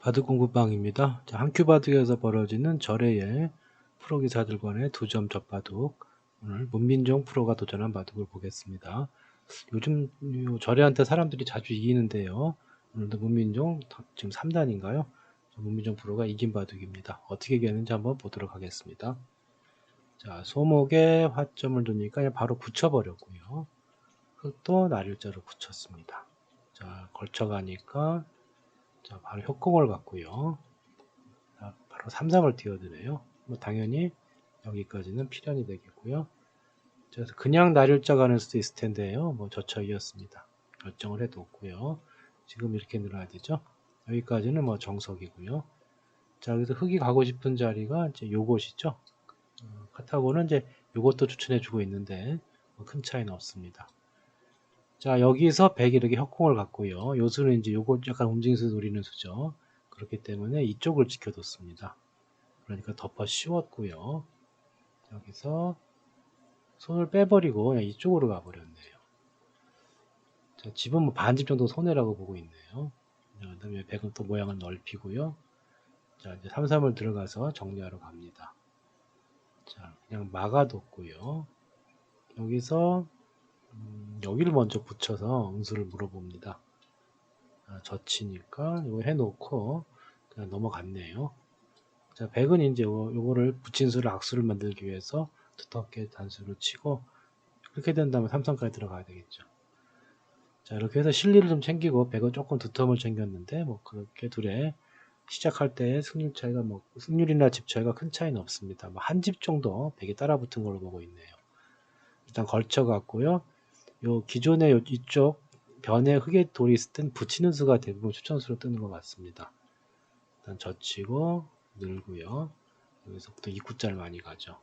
바둑 공부방입니다. 자, 한큐 바둑에서 벌어지는 절해의 프로 기사들 간의 두 점 접바둑. 오늘 문민종 프로가 도전한 바둑을 보겠습니다. 요즘 요 절해한테 사람들이 자주 이기는데요. 오늘도 문민종 지금 3단인가요? 문민종 프로가 이긴 바둑입니다. 어떻게 이겼는지 한번 보도록 하겠습니다. 자, 소목에 화점을 두니까 바로 붙여버렸고요. 또 날일자로 붙였습니다. 자, 걸쳐가니까 자, 바로 협공을 갖고요. 자, 바로 3, 3을 띄워드네요. 뭐 당연히 여기까지는 필연이 되겠고요. 그래서 그냥 날일자 가는 수도 있을 텐데요. 뭐 저처이었습니다. 결정을 해뒀고요. 지금 이렇게 늘어야 되죠. 여기까지는 뭐 정석이고요. 자, 그래서 흙이 가고 싶은 자리가 이제 요것이죠. 어, 카타고는 이제 요것도 추천해 주고 있는데 뭐 큰 차이는 없습니다. 자, 여기서 100이 이렇게 협공을 갖고요. 요 수는 이제 요거 약간 움직임수 노리는 수죠. 그렇기 때문에 이쪽을 지켜뒀습니다. 그러니까 덮어 씌웠고요. 여기서 손을 빼버리고 그냥 이쪽으로 가버렸네요. 자, 집은 뭐 반집 정도 손해라고 보고 있네요. 그 다음에 100은 또 모양을 넓히고요. 자, 이제 3, 3을 들어가서 정리하러 갑니다. 자, 그냥 막아뒀고요. 여기서 음, 여기를 먼저 붙여서 응수를 물어봅니다. 아, 젖히니까 이거 해놓고 그냥 넘어갔네요. 자, 100은 이제 요, 요거를 붙인 수를 악수를 만들기 위해서 두텁게 단수를 치고 그렇게 된다면 삼성까지 들어가야 되겠죠. 자, 이렇게 해서 실리를 좀 챙기고 100은 조금 두텀을 챙겼는데 뭐 그렇게 둘의 시작할 때 승률 차이가 뭐 승률이나 집 차이가 큰 차이는 없습니다. 뭐 한 집 정도 100이 따라 붙은 걸로 보고 있네요. 일단 걸쳐 갖고요. 요 기존의 요 이쪽 변에 흙에 돌이 있을 땐 붙이는 수가 대부분 추천수로 뜨는 것 같습니다. 일단 젖히고 늘고요. 여기서부터 입구자를 많이 가죠.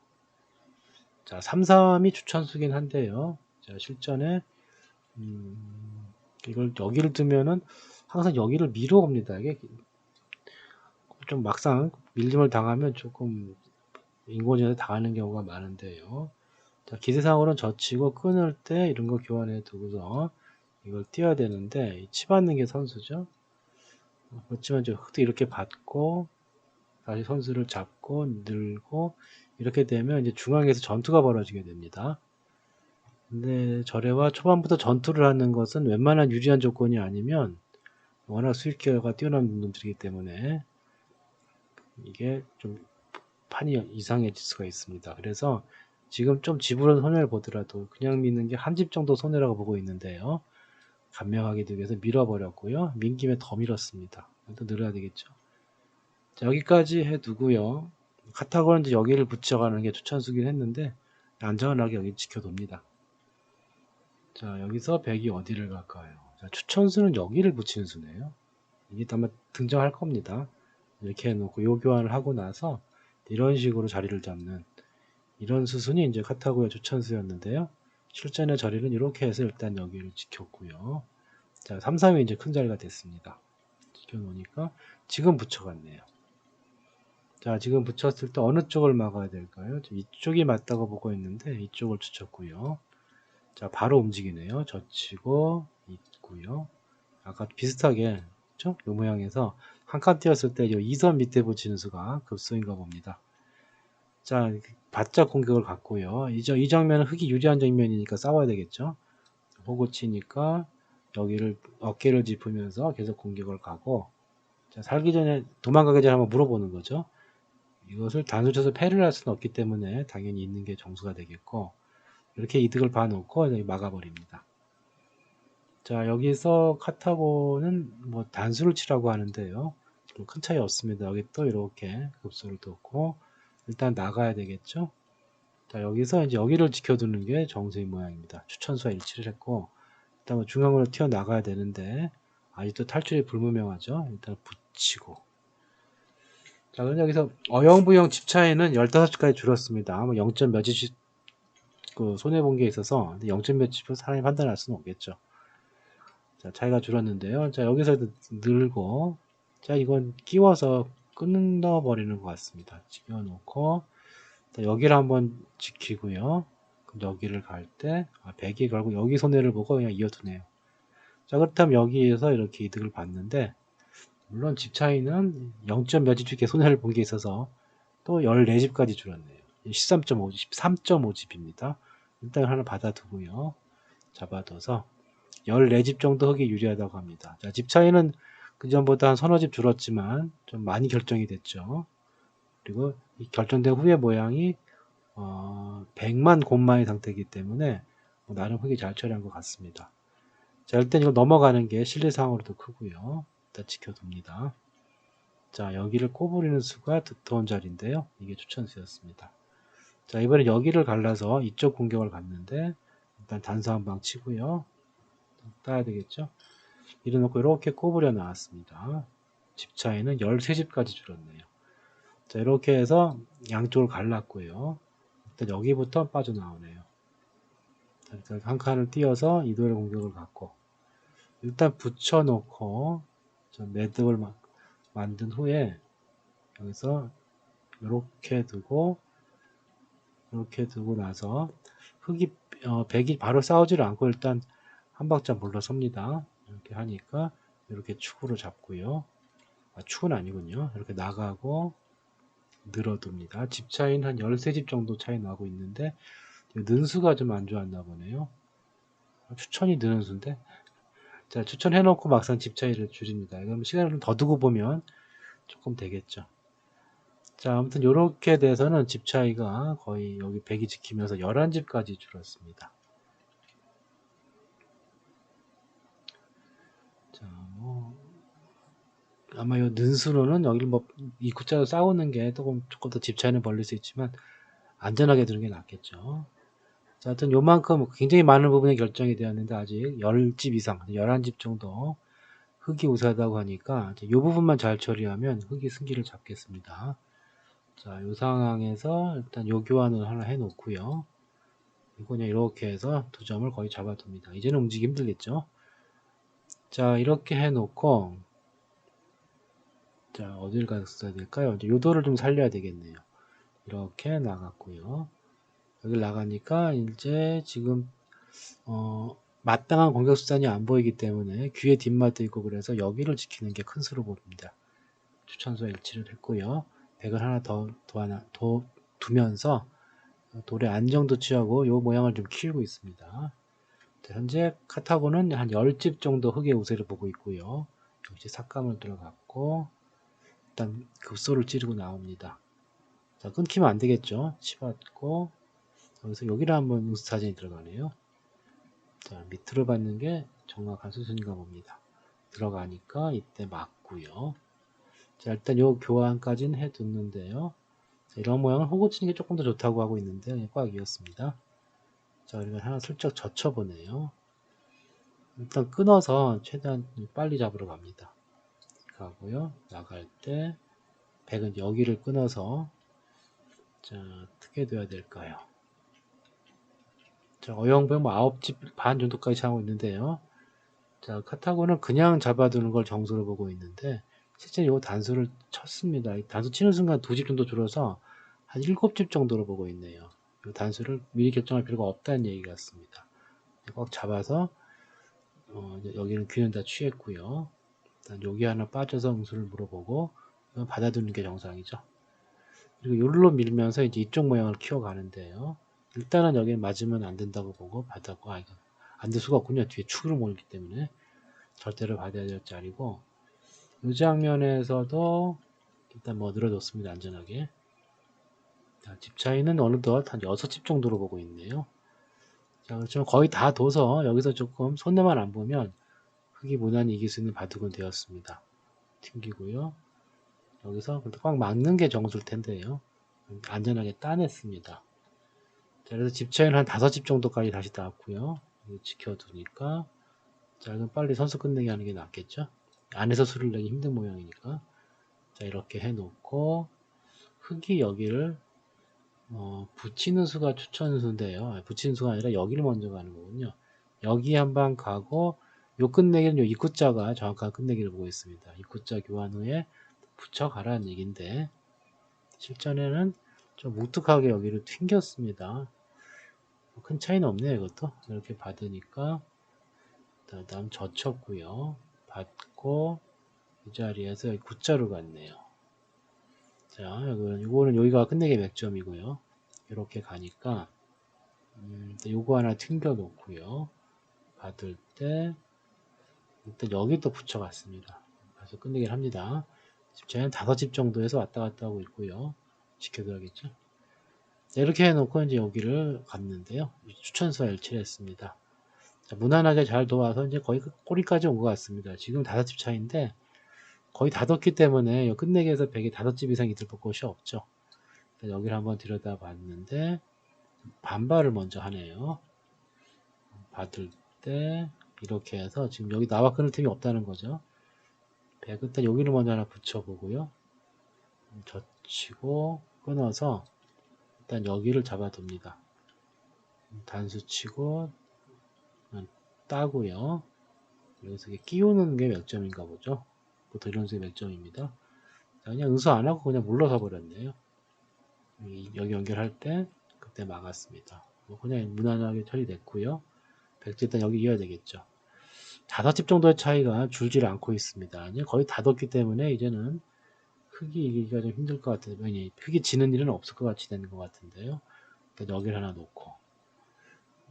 자, 3, 3이 추천수긴 한데요. 자, 실전에 음, 이걸 여기를 두면은 항상 여기를 밀어 옵니다. 이게 좀 막상 밀림을 당하면 조금 인공지능에 당하는 경우가 많은데요. 자, 기세상으로는 젖히고 끊을 때 이런 거 교환해 두고서 이걸 띄어야 되는데 치받는 게 선수죠. 그렇지만 이제 흙도 이렇게 받고 다시 선수를 잡고 늘고 이렇게 되면 이제 중앙에서 전투가 벌어지게 됩니다. 근데 절에와 초반부터 전투를 하는 것은 웬만한 유리한 조건이 아니면 워낙 수익기가 뛰어난 놈들이기 때문에 이게 좀 판이 이상해질 수가 있습니다. 그래서 지금 좀 지불한 손해를 보더라도 그냥 미는 게 한 집 정도 손해라고 보고 있는데요. 간명하게 되기 위해서 밀어버렸고요. 민 김에 더 밀었습니다. 또 늘어야 되겠죠. 자, 여기까지 해두고요. 카타고는 이제 여기를 붙여가는 게 추천수긴 했는데 안전하게 여기 지켜둡니다. 자, 여기서 100이 어디를 갈까요? 자, 추천수는 여기를 붙이는 수네요. 이게 아마 등장할 겁니다. 이렇게 해놓고 요 교환을 하고 나서 이런 식으로 자리를 잡는 이런 수순이 이제 카타고의 추천수였는데요. 실전의 자리는 이렇게 해서 일단 여기를 지켰고요. 자, 3, 3이 이제 큰 자리가 됐습니다. 지켜놓으니까 지금 붙여갔네요. 자, 지금 붙였을 때 어느 쪽을 막아야 될까요? 이쪽이 맞다고 보고 있는데 이쪽을 추쳤고요. 자, 바로 움직이네요. 젖히고 있고요. 아까 비슷하게 그렇죠? 이 모양에서 한 칸 띄었을 때 이 2선 밑에 붙이는 수가 급소인가 봅니다. 자, 바짝 공격을 갖고요. 이, 이 장면은 흙이 유리한 장면이니까 싸워야 되겠죠. 호구 치니까 여기를 어깨를 짚으면서 계속 공격을 가고 자, 살기 전에 도망가기 전에 한번 물어보는 거죠. 이것을 단수 쳐서 패를 할 수는 없기 때문에 당연히 있는 게 정수가 되겠고 이렇게 이득을 봐놓고 막아버립니다. 자 여기서 카타고는 뭐 단수를 치라고 하는데요. 큰 차이 없습니다. 여기 또 이렇게 급소를 뒀고 일단 나가야 되겠죠. 자 여기서 이제 여기를 지켜두는 게 정수의 모양입니다. 추천수와 일치를 했고 일단 뭐 중앙으로 튀어나가야 되는데 아직도 탈출이 불무명하죠. 일단 붙이고 자 그럼 여기서 어영부영 집 차이는 15집까지 줄었습니다. 뭐 0. 몇 집씩 그 손해본 게 있어서 0. 몇 집을 사람이 판단할 수는 없겠죠. 자 차이가 줄었는데요. 자 여기서 늘고 자 이건 끼워서 끊어 버리는 것 같습니다. 집어놓고 여기를 한번 지키고요. 여기를 갈 때 아, 100이 결국 여기 손해를 보고 그냥 이어두네요. 자 그렇다면 여기에서 이렇게 이득을 봤는데 물론 집 차이는 0점 몇집 이렇게 손해를 본 게 있어서 또 14집까지 줄었네요. 13.5집, 13.5집입니다. 일단 하나 받아두고요. 잡아둬서 14집 정도 흙이 유리하다고 합니다. 자, 집 차이는 그 전보다 한 서너 집 줄었지만 좀 많이 결정이 됐죠. 그리고 이 결정된 후의 모양이 어, 100만 곰마의 상태이기 때문에 뭐 나름 흙이 잘 처리한 것 같습니다. 자, 일단 이거 넘어가는 게 실내상으로도 크고요. 일단 지켜둡니다. 자, 여기를 꼬부리는 수가 두터운 자리인데요. 이게 추천수였습니다. 자, 이번에 여기를 갈라서 이쪽 공격을 갔는데 일단 단수 한 방 치고요. 따야 되겠죠? 이래놓고 이렇게 꼬부려 나왔습니다. 집 차이는 13집까지 줄었네요. 자, 이렇게 해서 양쪽을 갈랐고요. 일단 여기부터 빠져나오네요. 자, 일단 한 칸을 띄어서 이도의 공격을 갖고 일단 붙여놓고 매듭을 만든 후에 여기서 이렇게 두고 이렇게 두고 나서 흙이 어, 백이 바로 싸우지를 않고 일단 한 박자 물러섭니다. 이렇게 하니까 이렇게 축으로 잡고요. 아, 축은 아니군요. 이렇게 나가고 늘어둡니다. 집 차이는 한 13집 정도 차이 나고 있는데 는수가 좀 안 좋았나 보네요. 추천이 느는 수인데 자 추천해놓고 막상 집 차이를 줄입니다. 그럼 시간을 좀 더 두고 보면 조금 되겠죠. 자 아무튼 이렇게 돼서는 집 차이가 거의 여기 100이 지키면서 11집까지 줄었습니다. 자, 뭐 아마 요 는수로는 여기 뭐 이구자로 싸우는 게 조금 조금 더 집 차이는 벌릴 수 있지만 안전하게 두는 게 낫겠죠. 자, 하여튼 요만큼 굉장히 많은 부분이 결정이 되었는데 아직 10집 이상, 11집 정도 흙이 우세하다고 하니까 이 부분만 잘 처리하면 흙이 승기를 잡겠습니다. 자, 이 상황에서 일단 요 교환을 하나 해 놓고요. 이거 그냥 이렇게 해서 두 점을 거의 잡아둡니다. 이제는 움직이기 힘들겠죠? 자, 이렇게 해 놓고 자, 어딜 갔어야 될까요? 이제 요도를 좀 살려야 되겠네요. 이렇게 나갔고요. 여기 나가니까 이제 지금 어, 마땅한 공격 수단이 안 보이기 때문에 귀에 뒷맛도 있고 그래서 여기를 지키는 게 큰 수로 보입니다. 추천수와 일치를 했고요. 백을 하나 더, 더 하나 더 두면서 돌의 안정도 취하고 이 모양을 좀 키우고 있습니다. 현재 카타고는 한 10집 정도 흙의 우세를 보고 있고요. 역시 삭감을 들어갔고 일단 급소를 찌르고 나옵니다. 자, 끊기면 안 되겠죠. 치받고 여기서 여기를 한번 우수 사진이 들어가네요. 자, 밑으로 받는 게 정확한 수순인가 봅니다. 들어가니까 이때 맞고요. 자, 일단 요 교환까지는 해뒀는데요. 자, 이런 모양을 호구 치는 게 조금 더 좋다고 하고 있는데 꽉 이었습니다. 자, 그러면 하나 슬쩍 젖혀보네요. 일단 끊어서 최대한 빨리 잡으러 갑니다. 가고요. 나갈 때 백은 여기를 끊어서 자, 어떻게 돼야 될까요? 자, 어영백 뭐 9집 반 정도까지 차고 있는데요. 자, 카타고는 그냥 잡아두는 걸 정수로 보고 있는데 실제 이 단수를 쳤습니다. 단수 치는 순간 두 집 정도 줄어서 한 7집 정도로 보고 있네요. 이 단수를 미리 결정할 필요가 없다는 얘기 같습니다. 꼭 잡아서 어, 여기는 균은 다 취했고요. 일단 여기 하나 빠져서 응수를 물어보고 받아두는 게 정상이죠. 그리고 요로 밀면서 이제 이쪽 모양을 키워가는데요. 일단은 여기 맞으면 안 된다고 보고 받았고 아 이거 안될 수가 없군요. 뒤에 축으로 몰기 때문에 절대로 받아야 될 자리고 이 장면에서도 일단 뭐 늘어졌습니다. 안전하게 자, 집 차이는 어느덧 한 6집 정도로 보고 있네요. 자, 그렇지만 거의 다 둬서 여기서 조금 손해만 안 보면 흙이 무난히 이길 수 있는 바둑은 되었습니다. 튕기고요. 여기서 꽉 막는 게 정수일 텐데요. 안전하게 따냈습니다. 자, 그래서 집 차이는 한 다섯 집 정도까지 다시 나왔고요. 지켜두니까 자, 이건 빨리 선수 끝내기 하는 게 낫겠죠? 안에서 수를 내기 힘든 모양이니까 자, 이렇게 해놓고 흙이 여기를 어, 붙이는 수가 추천 수인데요. 붙이는 수가 아니라 여기를 먼저 가는 거군요. 여기 한 방 가고 요 끝내기는 요 입구자가 정확한 끝내기를 보고 있습니다. 입구자 교환 후에 붙여가라는 얘기인데 실전에는 좀 무뚝하게 여기를 튕겼습니다. 큰 차이는 없네요 이것도 이렇게 받으니까 다음 젖혔고요 받고 이 자리에서 여기 굿자루 갔네요. 자, 이거는, 요거는 여기가 끝내기 몇 점이고요. 이렇게 가니까, 음, 요거 하나 튕겨 놓고요. 받을 때, 일단 여기 또 붙여갔습니다. 그래서 끝내기를 합니다. 지금 저희는 다섯 집 정도에서 왔다 갔다 하고 있고요. 지켜둬야겠죠. 자, 이렇게 해놓고 이제 여기를 갔는데요. 추천서 일치를 했습니다. 자, 무난하게 잘 도와서 이제 거의 그 꼬리까지 온 것 같습니다. 지금 다섯 집 차인데 거의 다 뒀기 때문에 끝내기 에서 100에 다섯 집 이상 이들 곳이 없죠. 여기를 한번 들여다 봤는데 반발을 먼저 하네요. 받을 때 이렇게 해서 지금 여기 나와 끊을 틈이 없다는 거죠. 100 일단 여기를 먼저 하나 붙여보고요. 젖히고 끊어서 일단 여기를 잡아둡니다. 단수 치고 따고요. 여기서 끼우는 게 몇 점인가 보죠. 보통 이런 식의 몇 점입니다. 그냥 응수 안 하고 그냥 물러서 버렸네요. 여기 연결할 때 그때 막았습니다. 뭐 그냥 무난하게 처리됐고요. 백지 일단 여기 이어야 되겠죠. 다섯 집 정도의 차이가 줄지를 않고 있습니다. 거의 다 뒀기 때문에 이제는 흙이 이기가 좀 힘들 것 같아요. 흙이 지는 일은 없을 것 같이 되는 것 같은데요. 일단 여기를 하나 놓고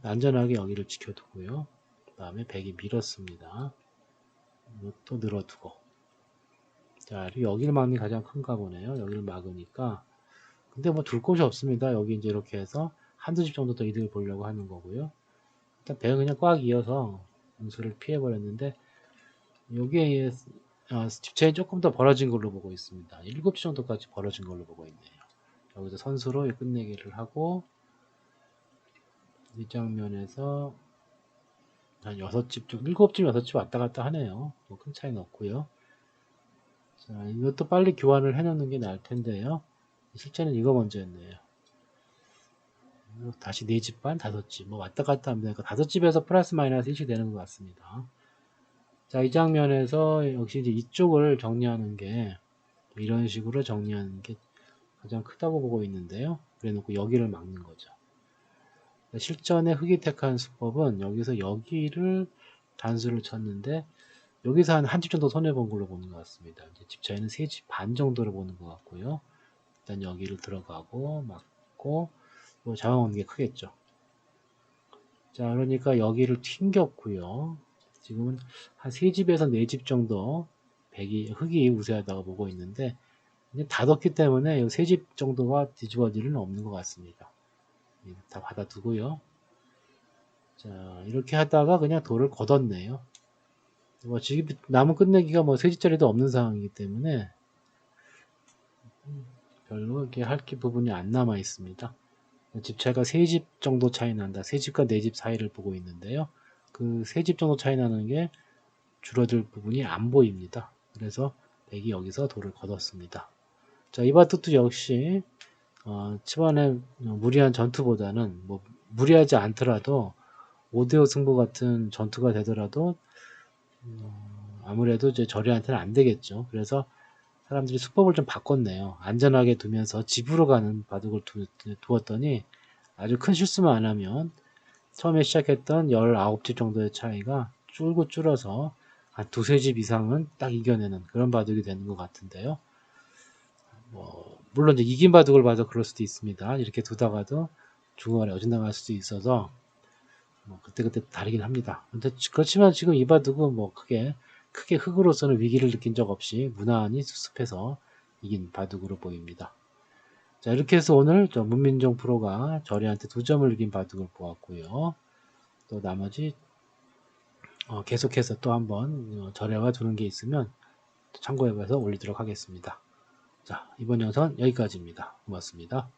안전하게 여기를 지켜두고요. 그 다음에 백이 밀었습니다. 또 늘어두고 자 여기를 막는 게 가장 큰가 보네요. 여기를 막으니까 근데 뭐 둘 곳이 없습니다. 여기 이제 이렇게 해서 한두 집 정도 더 이득을 보려고 하는 거고요. 일단 배는 그냥 꽉 이어서 운수를 피해버렸는데 여기에 아, 집체이 조금 더 벌어진 걸로 보고 있습니다. 7시 정도까지 벌어진 걸로 보고 있네요. 여기서 선수로 끝내기를 하고 이 장면에서 한 6집 중 7집 6집 왔다 갔다 하네요. 뭐 큰 차이는 없고요. 자, 이것도 빨리 교환을 해놓는 게 나을 텐데요. 실제는 이거 먼저였네요. 다시 4집 반, 5집 뭐 왔다 갔다 합니다. 그러니까 5집에서 플러스 마이너스 1씩 되는 것 같습니다. 자, 이 장면에서 역시 이제 이쪽을 정리하는 게 이런 식으로 정리하는 게 가장 크다고 보고 있는데요. 그래 놓고 여기를 막는 거죠. 실전에 흑이 택한 수법은 여기서 여기를 단수를 쳤는데 여기서 한 한 집 정도 손해본 걸로 보는 것 같습니다. 집 차이는 세 집 반 정도를 보는 것 같고요. 일단 여기를 들어가고 막고 뭐 잡아먹는 게 크겠죠. 자 그러니까 여기를 튕겼고요. 지금은 한 3집에서 4집 정도 백이 흙이 우세하다고 보고 있는데 이제 닫았기 때문에 3집 정도가 뒤집어질 일은 없는 것 같습니다. 예, 다 받아두고요. 자 이렇게 하다가 그냥 돌을 걷었네요. 뭐 지금 남은 끝내기가 뭐 3집짜리도 없는 상황이기 때문에 별로 이렇게 할게 부분이 안 남아 있습니다. 집 차이가 3집 정도 차이 난다. 3집과 4집 사이를 보고 있는데요. 그 세 집 정도 차이 나는 게 줄어들 부분이 안 보입니다. 그래서 백이 여기서 돌을 걷었습니다. 자, 이바트도 역시 어, 치반의 무리한 전투보다는 뭐 무리하지 않더라도 5대5 승부 같은 전투가 되더라도 어, 아무래도 이제 저리한테는 안 되겠죠. 그래서 사람들이 수법을 좀 바꿨네요. 안전하게 두면서 집으로 가는 바둑을 두, 두었더니 아주 큰 실수만 안 하면 처음에 시작했던 19집 정도의 차이가 줄고 줄어서 한 두세 집 이상은 딱 이겨내는 그런 바둑이 되는 것 같은데요. 뭐, 물론 이제 이긴 바둑을 봐도 그럴 수도 있습니다. 이렇게 두다가도 중간에 어진나갈 수도 있어서 뭐 그때그때 다르긴 합니다. 근데 그렇지만 지금 이 바둑은 뭐 크게 크게 흙으로서는 위기를 느낀 적 없이 무난히 수습해서 이긴 바둑으로 보입니다. 자 이렇게 해서 오늘 저 문민종 프로가 저리한테 두 점을 이긴 바둑을 보았고요. 또 나머지 어, 계속해서 또 한번 어, 절에와 두는 게 있으면 참고해봐서 올리도록 하겠습니다. 자 이번 영상 여기까지입니다. 고맙습니다.